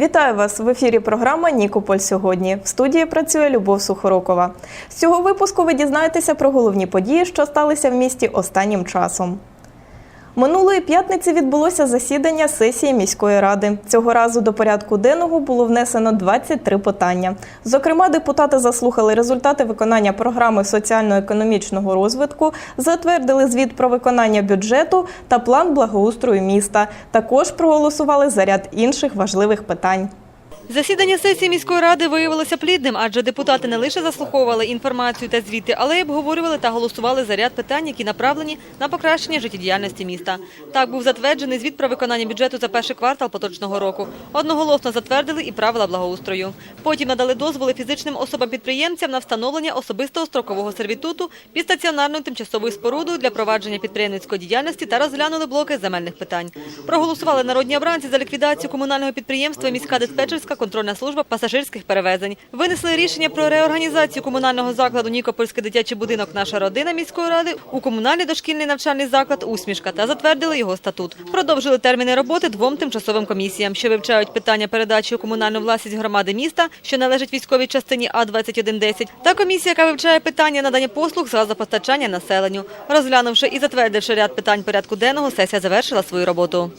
Вітаю вас в ефірі. Програма Нікополь сьогодні. В студії працює Любов Сухорокова. З цього випуску ви дізнаєтеся про головні події, що сталися в місті останнім часом. Минулої п'ятниці відбулося засідання сесії міської ради. Цього разу до порядку денного було внесено 23 питання. Зокрема, депутати заслухали результати виконання програми соціально-економічного розвитку, затвердили звіт про виконання бюджету та план благоустрою міста. Також проголосували за ряд інших важливих питань. Засідання сесії міської ради виявилося плідним, адже депутати не лише заслуховували інформацію та звіти, але й обговорювали та голосували за ряд питань, які направлені на покращення життєдіяльності міста. Так був затверджений звіт про виконання бюджету за перший квартал поточного року. Одноголосно затвердили і правила благоустрою. Потім надали дозволи фізичним особам-підприємцям на встановлення особистого строкового сервітуту під стаціонарною тимчасовою спорудою для провадження підприємницької діяльності та розглянули блоки земельних питань. Проголосували народні обранці за ліквідацію комунального підприємства міська диспетчерська контрольна служба пасажирських перевезень. Винесли рішення про реорганізацію комунального закладу Нікопольський дитячий будинок Наша родина міської ради у комунальний дошкільний навчальний заклад Усмішка та затвердили його статут. Продовжили терміни роботи двом тимчасовим комісіям, що вивчають питання передачі у комунальну власність громади міста, що належить військовій частині А 2110 та комісія, яка вивчає питання надання послуг з газопостачання населенню. Розглянувши і затвердивши ряд питань порядку денного, сесія завершила свою роботу.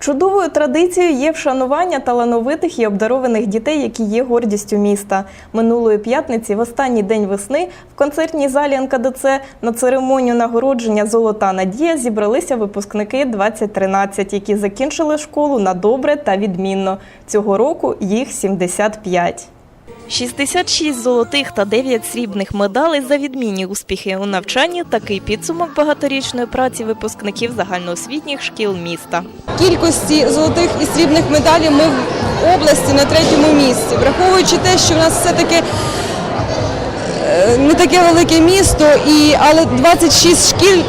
Чудовою традицією є вшанування талановитих і обдарованих дітей, які є гордістю міста. Минулої п'ятниці, в останній день весни, в концертній залі НКДЦ на церемонію нагородження Золота Надія зібралися випускники 2013, які закінчили школу на добре та відмінно. Цього року їх 75. 66 золотих та 9 срібних медалей за відмінні успіхи у навчанні – такий підсумок багаторічної праці випускників загальноосвітніх шкіл міста. кількості золотих і срібних медалей ми в області на третьому місці, враховуючи те, що в нас все-таки е, не таке велике місто, але 26 шкіл,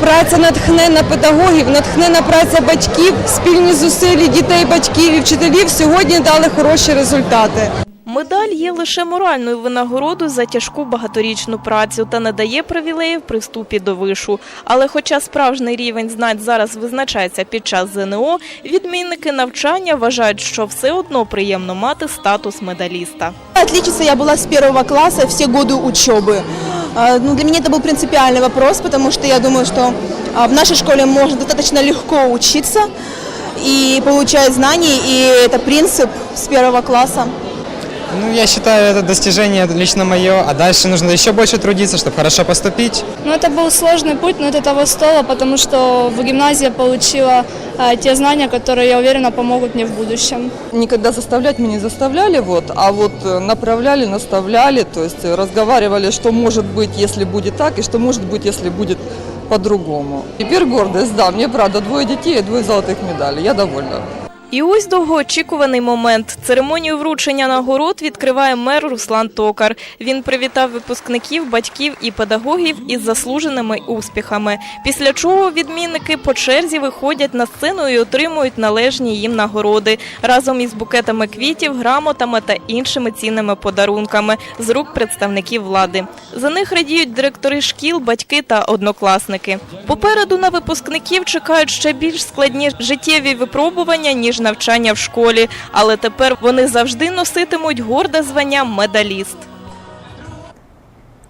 праця натхнена педагогів, натхнена праця батьків, спільні зусилля дітей, батьків і вчителів сьогодні дали хороші результати Медаль є лише моральною винагородою за тяжку багаторічну працю та не дає привілеїв при вступі до вишу. Але хоча справжній рівень знань зараз визначається під час ЗНО, відмінники навчання вважають, що все одно приємно мати статус медаліста. Отличиться я была с первого класса все годы учебы. А, Ну, для меня это был принципиальный вопрос, потому что я думаю, что а, в нашей школе можно достаточно легко учиться и получать знания, и это принцип с первого класса. Ну, я считаю, это достижение лично мое, а дальше нужно еще больше трудиться, чтобы хорошо поступить. Ну, это был сложный путь, но это того стоило, потому что в гимназии я получила э, те знания, которые, я уверена, помогут мне в будущем. Никогда заставлять мы не заставляли, вот, а вот э, направляли, наставляли, то есть разговаривали, что может быть, если будет так, и что может быть, если будет по-другому. Теперь гордость, да, мне правда двое детей и двое золотых медалей, я довольна. І ось довгоочікуваний момент. Церемонію вручення нагород відкриває мер Руслан Токар. Він привітав випускників, батьків і педагогів із заслуженими успіхами. Після чого відмінники по черзі виходять на сцену і отримують належні їм нагороди разом із букетами квітів, грамотами та іншими цінними подарунками з рук представників влади. За них радіють директори шкіл, батьки та однокласники. Попереду на випускників чекають ще більш складні життєві випробування ніж навчання в школі, але тепер вони завжди носитимуть горде звання медаліст.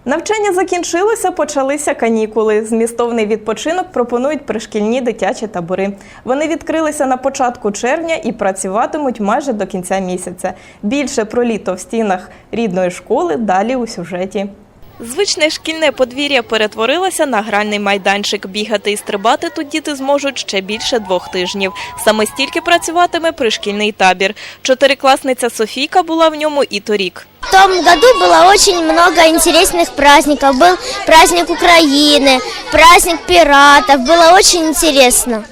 Навчання закінчилося, почалися канікули. Змістовний відпочинок пропонують пришкільні дитячі табори. Вони відкрилися на початку червня і працюватимуть майже до кінця місяця. Більше про літо в стінах рідної школи далі у сюжеті. Звичне шкільне подвір'я перетворилося на гральний майданчик. Бігати і стрибати тут діти зможуть ще більше двох тижнів. Саме стільки працюватиме пришкільний табір. Чотирикласниця Софійка була в ньому і торік. В том году было очень много интересных праздников. Был праздник Украины, праздник пиратов. Было очень интересно.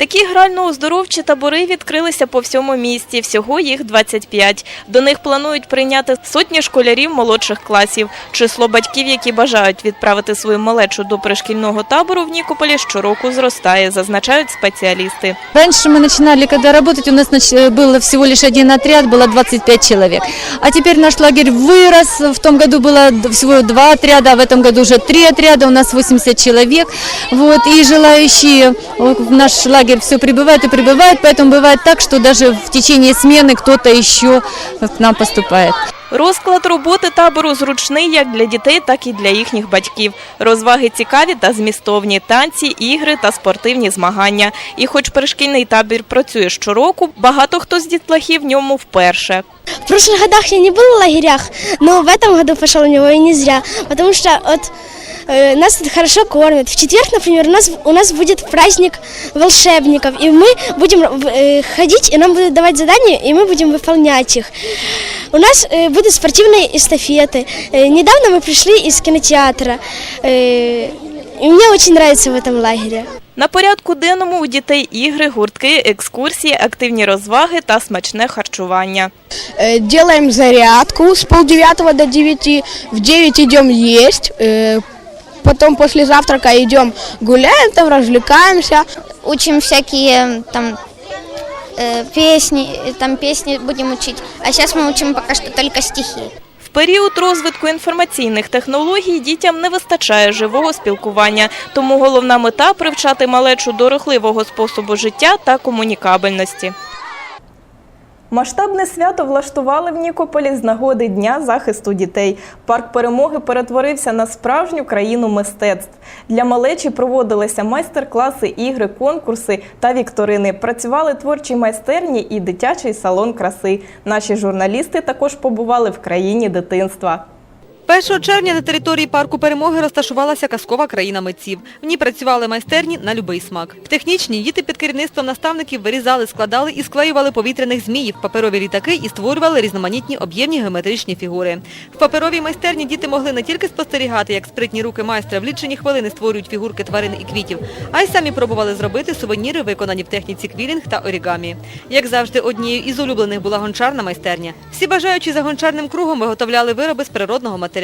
Такі грально-оздоровчі табори відкрилися по всьому місті. Всього їх 25. До них планують прийняти сотні школярів молодших класів. Число батьків, які бажають відправити свою малечу до пришкільного табору в Нікополі, щороку зростає, зазначають спеціалісти. Раньше мы начинали, когда работать, у нас нач- было всего лишь один отряд, было 25 человек. А теперь наш лагерь вырос, в том году было д- всего два отряда, а в этом году уже три отряда, у нас 80 человек. Вот, и желающие в наш лагерь лагерь все прибывает и прибывает, поэтому бывает так, что даже в течение смены кто-то еще к нам поступает. Розклад роботи табору зручний як для дітей, так і для їхніх батьків. Розваги цікаві та змістовні, танці, ігри та спортивні змагання. І хоч пришкільний табір працює щороку, багато хто з дітлахів в ньому вперше. В прошлых годах я не был в лагерях, но в этом году пошел в него и не зря, потому что вот э, нас тут хорошо кормят. В четверг, например, у нас, у нас будет праздник волшебников, и мы будем э, ходить, и нам будут давать задания, и мы будем выполнять их. У нас э, будут спортивные эстафеты. Э, недавно мы пришли из кинотеатра, э, и мне очень нравится в этом лагере. На порядку денному у дітей ігри, гуртки, екскурсії, активні розваги та смачне харчування. Э, Делаем зарядку с полдевятого до девяти. В девять идем есть. э, Потом после завтрака идем гуляем, там развлекаемся. учим всякие там э, песни, э, там песни будем учить. А сейчас мы учим пока что только стихи. В період розвитку інформаційних технологій дітям не вистачає живого спілкування, тому головна мета привчати малечу до рухливого способу життя та комунікабельності. Масштабне свято влаштували в Нікополі з нагоди Дня захисту дітей. Парк перемоги перетворився на справжню країну мистецтв. Для малечі проводилися майстер-класи, ігри, конкурси та вікторини. Працювали творчі майстерні і дитячий салон краси. Наші журналісти також побували в країні дитинства. 1 червня на території парку перемоги розташувалася казкова країна митців. В ній працювали майстерні на любий смак. В технічній діти під керівництвом наставників вирізали, складали і склеювали повітряних зміїв, паперові літаки і створювали різноманітні об'ємні геометричні фігури. В паперовій майстерні діти могли не тільки спостерігати, як спритні руки майстра в лічені хвилини створюють фігурки тварин і квітів, а й самі пробували зробити сувеніри, виконані в техніці квілінг та орігамі. Як завжди, однією із улюблених була гончарна майстерня. Всі бажаючі за гончарним кругом виготовляли вироби з природного матеріалу.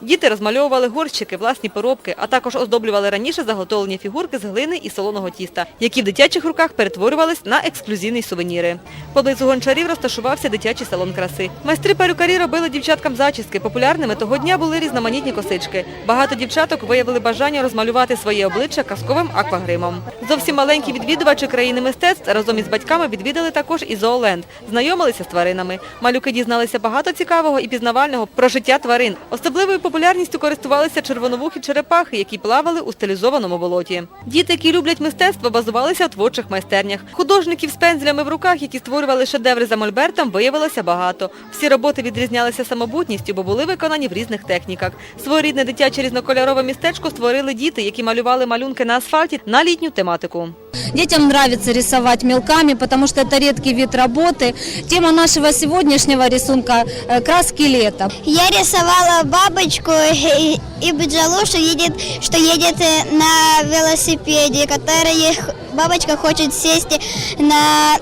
Діти розмальовували горщики, власні поробки, а також оздоблювали раніше заготовлені фігурки з глини і солоного тіста, які в дитячих руках перетворювались на ексклюзивні сувеніри. Поблизу гончарів розташувався дитячий салон краси. Майстри перукарі робили дівчаткам зачіски. Популярними того дня були різноманітні косички. Багато дівчаток виявили бажання розмалювати своє обличчя казковим аквагримом. Зовсім маленькі відвідувачі країни мистецтв разом із батьками відвідали також і зооленд, знайомилися з тваринами. Малюки дізналися багато цікавого і пізнавального про життя тварин. Особливою популярністю користувалися червоновухі черепахи, які плавали у стилізованому болоті. Діти, які люблять мистецтво, базувалися в творчих майстернях. Художників з пензлями в руках, які створювали шедеври за мольбертом, виявилося багато. Всі роботи відрізнялися самобутністю, бо були виконані в різних техніках. Своєрідне дитяче різнокольорове містечко створили діти, які малювали малюнки на асфальті на літню тематику. Детям нравится рисовать мелками, потому что это редкий вид работы. Тема нашего сегодняшнего рисунка э, – краски лета. Я рисовала бабочку и, и бджолу, что едет, что едет э, на велосипеде, которая х- бабочка хочет сесть на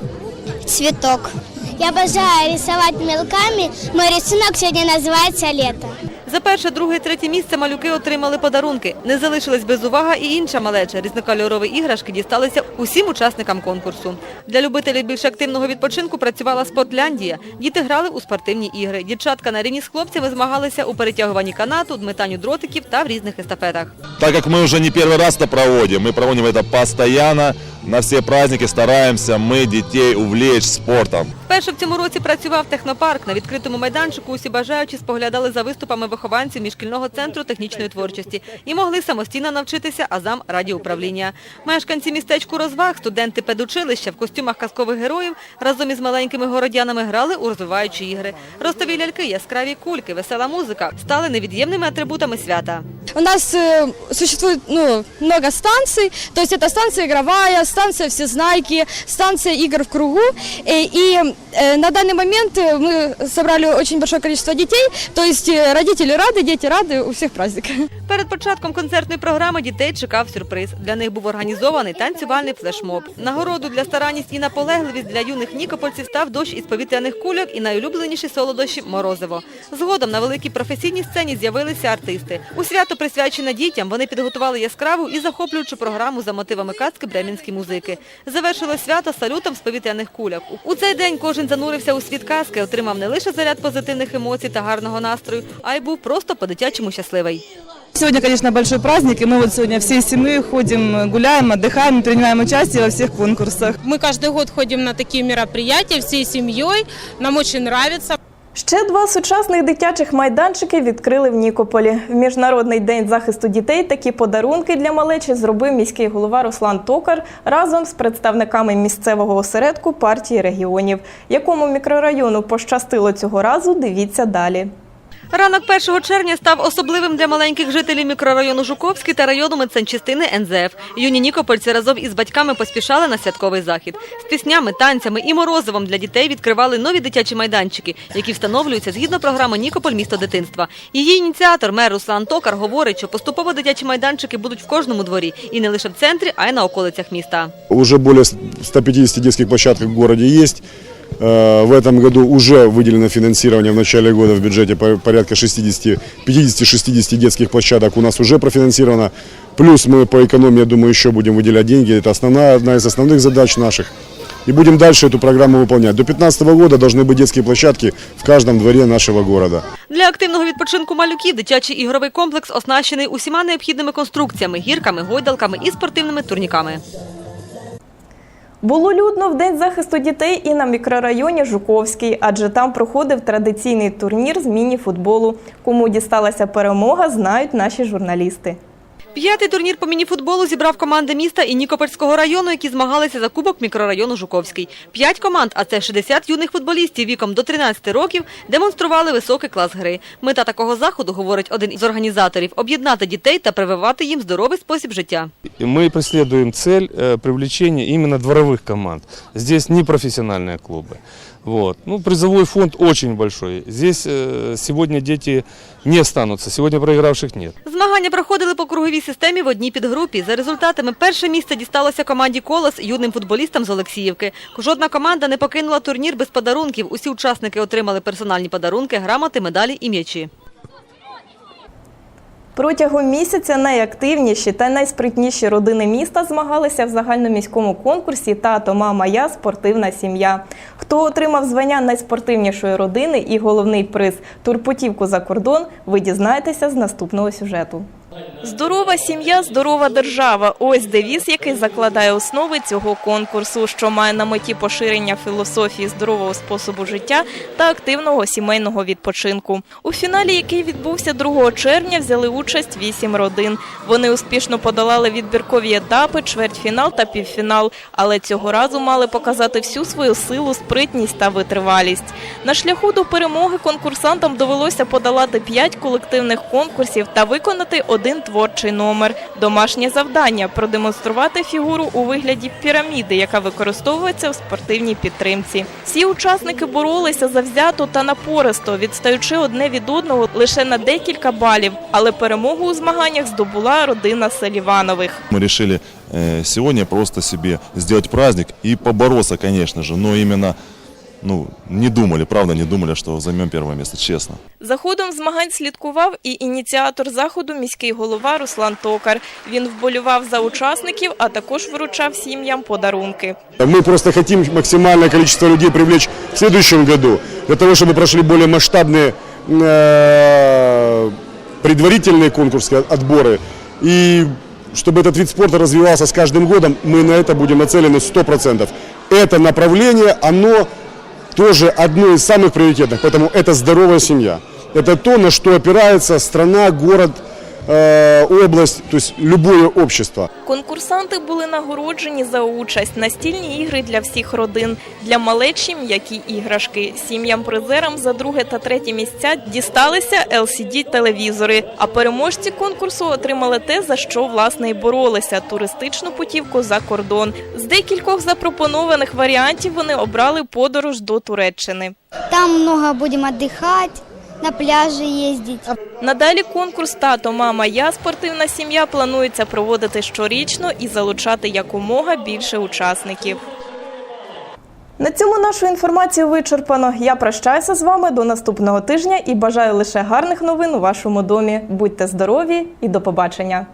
цветок. Я обожаю рисовать мелками. Мой рисунок сегодня называется «Лето». За перше, друге, третє місце малюки отримали подарунки. Не залишилась без уваги і інша малеча. Різнокольорові іграшки дісталися усім учасникам конкурсу. Для любителів більш активного відпочинку працювала Спортляндія. Діти грали у спортивні ігри. Дівчатка на рівні з хлопцями змагалися у перетягуванні канату, дметанню дротиків та в різних естафетах. Так как мы уже не первый раз это проводим, мы проводим это постоянно, на все праздники стараемся мы детей увлечь спортом. Вперше в цьому році працював технопарк. На відкритому майданчику усі бажаючі споглядали за виступами вихованців міжшкільного центру технічної творчості і могли самостійно навчитися азам радіоуправління. Мешканці містечку розваг, студенти педучилища в костюмах казкових героїв разом із маленькими городянами грали у розвиваючі ігри. Ростові ляльки, яскраві кульки, весела музика стали невід'ємними атрибутами свята. У нас э, существует ну, много станций, то есть это станция игровая, станция всезнайки, станция игр в кругу. Э, и э, на данный момент э, мы собрали очень большое количество детей, то есть э, родители рады, дети рады, у всех праздник. Перед початком концертної програми дітей чекав сюрприз. Для них був організований танцювальний флешмоб. Нагороду для старанність і наполегливість для юних нікопольців став дощ із повітряних кульок і найулюбленіші солодощі – морозиво. Згодом на великій професійній сцені з'явилися артисти. У свято присвячене дітям вони підготували яскраву і захоплюючу програму за мотивами казки бремінські музики. Завершили свято салютом з повітряних кульок. У цей день кожен занурився у світ казки, отримав не лише заряд позитивних емоцій та гарного настрою, а й був просто по-дитячому щасливий. Сегодня, конечно, большой праздник, и мы вот сегодня всей семьей ходим, гуляем, отдыхаем, принимаем участие во всех конкурсах. Мы каждый год ходим на такие мероприятия всей семьей. Нам очень нравится. Ще два сучасних дитячих майданчики відкрили в Нікополі. В Міжнародний день захисту дітей такі подарунки для малечі зробив міський голова Руслан Токар разом з представниками місцевого осередку партії регіонів. Якому мікрорайону пощастило цього разу, дивіться далі. Ранок 1 червня став особливим для маленьких жителів мікрорайону Жуковський та району медсанчастини НЗФ. Юні нікопольці разом із батьками поспішали на святковий захід. З піснями, танцями і морозивом для дітей відкривали нові дитячі майданчики, які встановлюються згідно програми Нікополь місто дитинства. Її ініціатор, мер Руслан Токар, говорить, що поступово дитячі майданчики будуть в кожному дворі і не лише в центрі, а й на околицях міста. Уже более 150 детских площадок в городе есть. Э, В этом году уже выделено финансирование в начале года в бюджете по- порядка 60, 50-60 детских площадок у нас уже профинансировано. Плюс мы по экономии, я думаю, еще будем выделять деньги. Это основная, одна из основных задач наших. И будем дальше эту программу выполнять. До 2015 года должны быть детские площадки в каждом дворе нашего города. Для активного відпочинку малюків дитячий ігровий комплекс оснащений усіма необхідними конструкціями, гірками, гойдалками і спортивними турніками. Було людно в день захисту дітей і на мікрорайоні Жуковський, адже там проходив традиційний турнір з міні-футболу. Кому дісталася перемога, знають наші журналісти. П'ятий турнір по мініфутболу зібрав команди міста і Нікопольського району, які змагалися за кубок мікрорайону Жуковський. П'ять команд, а це 60 юних футболістів віком до 13 років, демонстрували високий клас гри. Мета такого заходу, говорить один із організаторів, об'єднати дітей та прививати їм здоровий спосіб життя. Мы преследуем цель э, привлечения именно дворовых команд. Здесь не профессиональные клубы. Вот. Ну, призовой фонд очень большой. Здесь э, сегодня дети не останутся, сегодня проигравших нет. Змагання проходили по круговій системі в одній підгрупі. За результатами перше місце дісталося команді «Колос» юним футболістам з Олексіївки. Жодна команда не покинула турнір без подарунків. Усі учасники отримали персональні подарунки, грамоти, медалі і м'ячі. Протягом місяця найактивніші та найспритніші родини міста змагалися в загальноміському конкурсі Тато, мама, я спортивна сім'я. Хто отримав звання найспортивнішої родини і головний приз турпутівку за кордон, ви дізнаєтеся з наступного сюжету. Здорова сім'я, здорова держава. Ось девіз, який закладає основи цього конкурсу, що має на меті поширення філософії здорового способу життя та активного сімейного відпочинку. У фіналі, який відбувся 2 червня, взяли участь вісім родин. Вони успішно подолали відбіркові етапи, чвертьфінал та півфінал, але цього разу мали показати всю свою силу, спритність та витривалість. На шляху до перемоги конкурсантам довелося подолати п'ять колективних конкурсів та виконати один творчий номер. Домашнє завдання продемонструвати фігуру у вигляді піраміди, яка використовується в спортивній підтримці. Всі учасники боролися завзято та напористо, відстаючи одне від одного лише на декілька балів. Але перемогу у змаганнях здобула родина Селіванових. Мы решили э, сегодня просто себе сделать праздник и побороться, конечно же, но именно, ну, не думали, правда, не думали, что займем первое место, честно. За ходом змагань слідкував і ініціатор заходу міський голова Руслан Токар. Він вболював за учасників, а також вручав сім'ям подарунки. Мы просто хотим максимальное количество людей привлечь в следующем году, для того, чтобы прошли более масштабные э, предварительные конкурсы, отборы. И чтобы этот вид спорта развивался с каждым годом, мы на это будем нацелены 100%. Это направление, оно тоже одно из самых приоритетных, поэтому это здоровая семья. Это то, на что опирается страна, город, э, область, то есть любое общество. Конкурсанти були нагороджені за участь. Настільні ігри для всіх родин. Для малечі м'які іграшки. Сім'ям-призерам за друге та третє місця дісталися LCD-телевізори. А переможці конкурсу отримали те, за що власне і боролися – туристичну путівку за кордон. З декількох запропонованих варіантів вони обрали подорож до Туреччини. Там много будем отдыхать, на пляжі їздити. Надалі конкурс Тато, мама, я спортивна сім'я планується проводити щорічно і залучати якомога більше учасників. На цьому нашу інформацію вичерпано. Я прощаюся з вами до наступного тижня і бажаю лише гарних новин у вашому домі. Будьте здорові і до побачення.